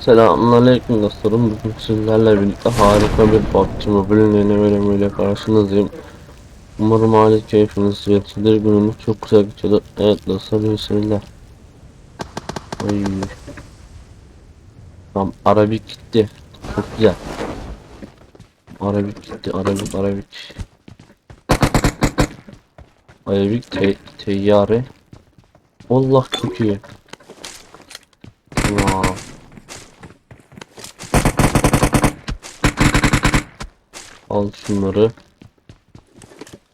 Selamünaleyküm dostlarım. Bugün sizlerle birlikte harika bir PUBG Mobile'in yeni bölümüyle karşınızdayım. Umarım aile keyfiniz yetilir. Günümüz çok güzel geçiyordu. Evet dostlar bismillah. Oy. Tamam Arabik gitti. Çok güzel. Arabik gitti. Arabik Arabik. Arabik te teyyare. Allah çok iyi. Wow. Al şunları.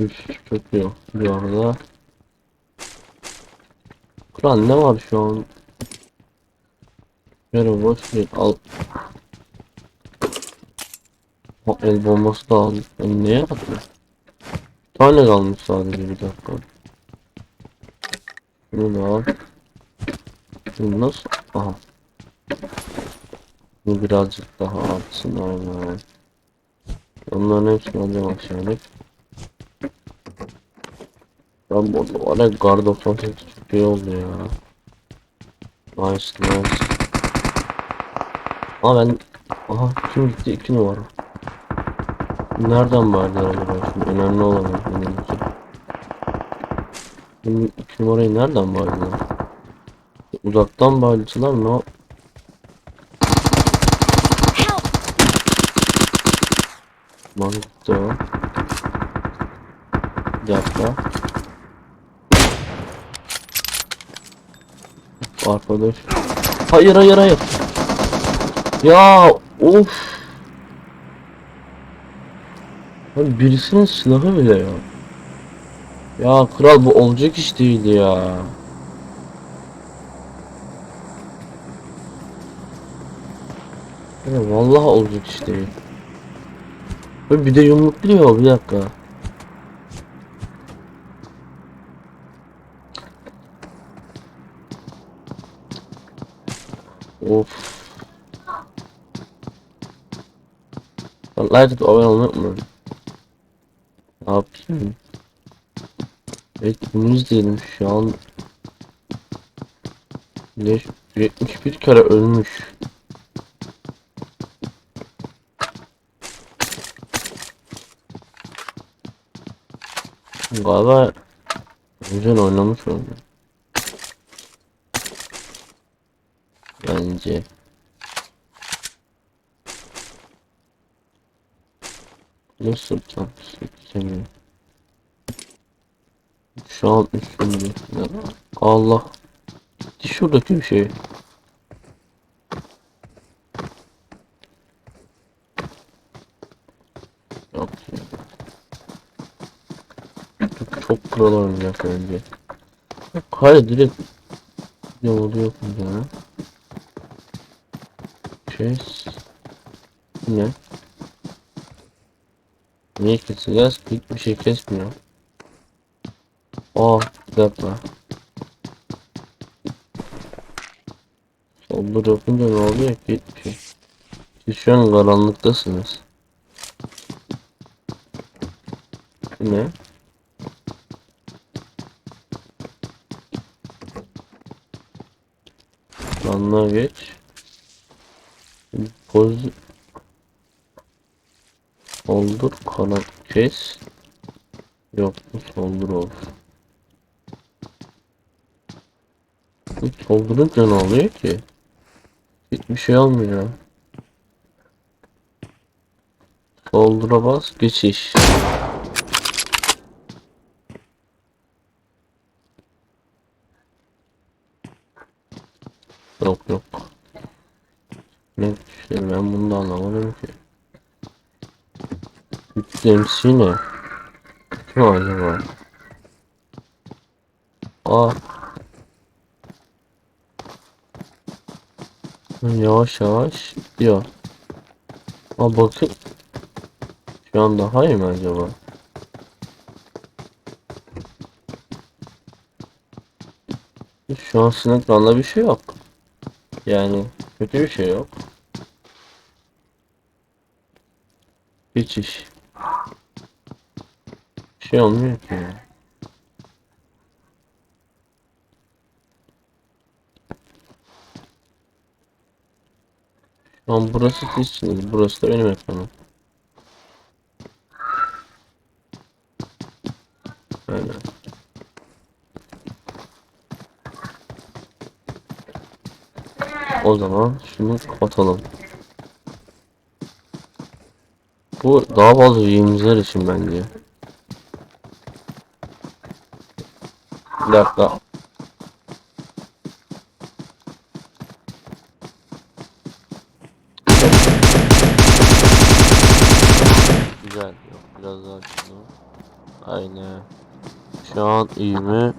Üf çok iyi. Bu arada. Kur'an ne var şu an? Yere boş ver. Al. O el bombası da al. Ben neye attım? Bir tane kalmış sadece bir dakika. Bunu da al. Bunu nasıl? Aha. Bu birazcık daha artsın aynen. Onların hepsini alacağım aşağıya. Ben bu ya Gar 98 çok iyi oldu ya. Nice nice. Ama ben... Aha kim gitti 2 numara. Nereden verdiler acaba şimdi önemli olan benim için. Şimdi 2 numarayı nereden verdiler? Uzaktan bağlıcılar ne Lan gitti o. Bir dakika. Arkadaş. Hayır hayır hayır. Ya of. Abi birisinin silahı bile ya. Ya kral bu olacak iş değildi ya. Ya vallahi olacak iş değil. Bir de yumrukluyor bir dakika. Of. Like atıp abone olmayı. Ne yapayım? Evet bunu izleyelim şu an. Ne? 71 kere ölmüş. Galiba güzel oynamış oldu. Bence. Nasıl tam sekemiyor. Şu an üstünde. Allah. Şuradaki bir şey. Yok ya. Çok kral oynayacak. Yok hayır direkt ne oluyor ya? Şey ne? Niye keseceğiz? Hiçbir şey kesmiyor. Aa bir dakika. Soldur yapınca ne oluyor ki? Şey. Siz şu an karanlıktasınız. Ne? Anla geç. Poz Soldur kanat kes. Yok bu soldur olsun. Bu soldurunca ne oluyor ki? Hiçbir şey olmuyor. Soldura bas geçiş. Yok yok. Ne şey ben bunu da anlamadım ki. Yüklemsi ne? Kim acaba? Aa. Yavaş yavaş gidiyor. Aa bakın. Şu an daha iyi mi acaba? Şu an sınıflarla bir şey yok. Yani kötü bir şey yok. Geçiş. Bir şey olmuyor ki. Lan burası sizsiniz. Burası da benim ekranım. Aynen. O zaman şunu kapatalım. Bu daha fazla üyemizler için bence. Bir dakika. Güzel. Biraz daha şunu. Aynen. Şu an iyi mi?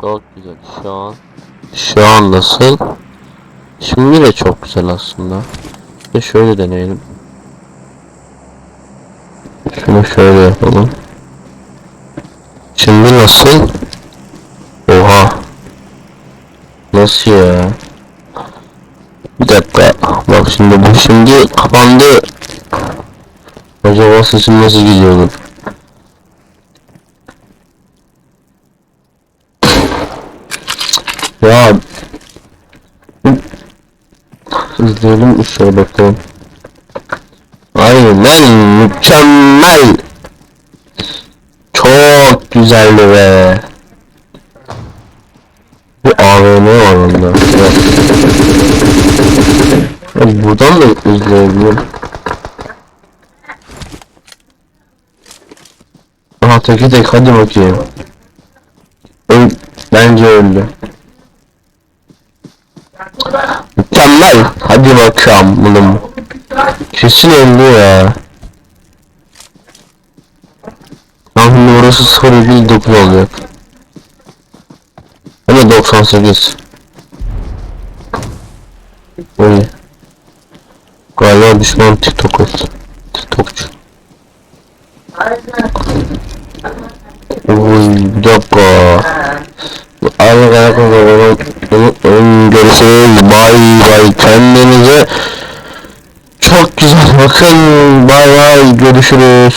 Çok güzel. Şu an. Şu an nasıl? Şimdi de çok güzel aslında. Ve şöyle deneyelim. Şunu şöyle yapalım. Şimdi nasıl? Oha. Nasıl ya? Bir dakika. Bak şimdi bu şimdi kapandı. Acaba sesim nasıl gidiyordu? Ya izleyelim şöyle bakalım. Aynen mükemmel. Çok güzeldi be. Bu AVM var onda. Ya. Buradan da izleyebilirim. Aha teki tek hadi bakayım. Öl bence öldü. Mükemmel. Hadi bakalım. Kesin öldü ya. Şimdi orası 0.9 olacak. Ama 98. Oy. Galiba düşman TikToker. TikTokçu. Oy bir dakika. Allah ayaklarını unutmayın. Sharif